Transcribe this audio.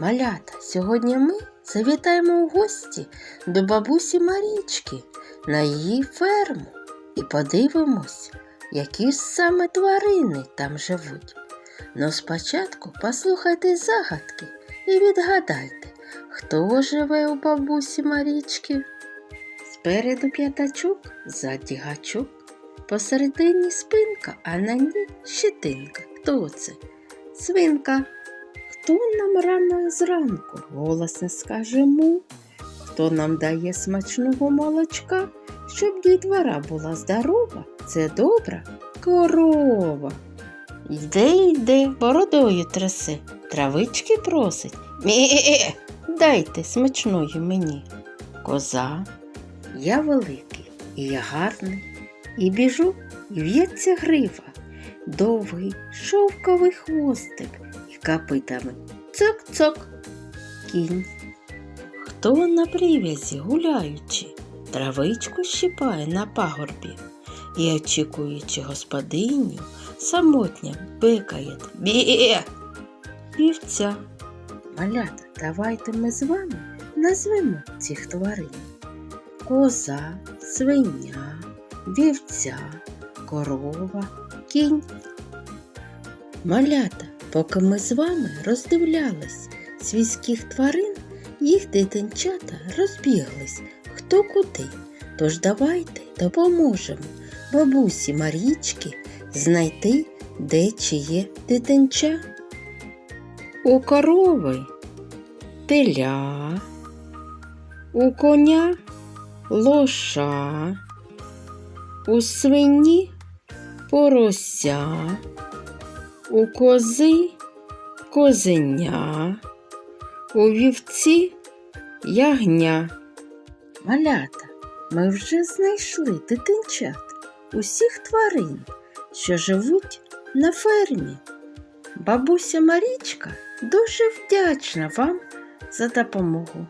Малята, сьогодні ми завітаємо у гості до бабусі Марічки на її ферму і подивимось, які ж саме тварини там живуть. Но спочатку послухайте загадки і відгадайте, хто живе у бабусі Марічки. Спереду п'ятачок, ззаді гачок, посередині спинка, а на ній щетинка. Хто це? Свинка. Хто нам рано зранку голосно скаже му? Хто нам дає смачного молочка, щоб дітвора була здорова, це добра корова. Йде, йде, бородою трясе, травички просить. Мє, дайте смачної мені. Коза, я великий, і я гарний, і біжу, і в'ється грива, довгий шовковий хвостик і копитами цок-цок. Кінь. Хто на прив'язі гуляючи, травичку щипає на пагорбі і, очікуючи господиню, самотня бикає бє вівця. Малята, давайте ми з вами назвемо цих тварин. Коза, свиня, вівця, корова, кінь. Малята, поки ми з вами роздивлялись свійських тварин, їх дитинчата розбіглись хто куди. Тож давайте допоможемо бабусі Марічки знайти, де чиє дитинча. У корови теля, у коня лоша, у свині порося, у кози козеня, у вівці ягня. Малята, ми вже знайшли дитинчат усіх тварин, що живуть на фермі. Бабуся Марічка дуже вдячна вам за допомогу.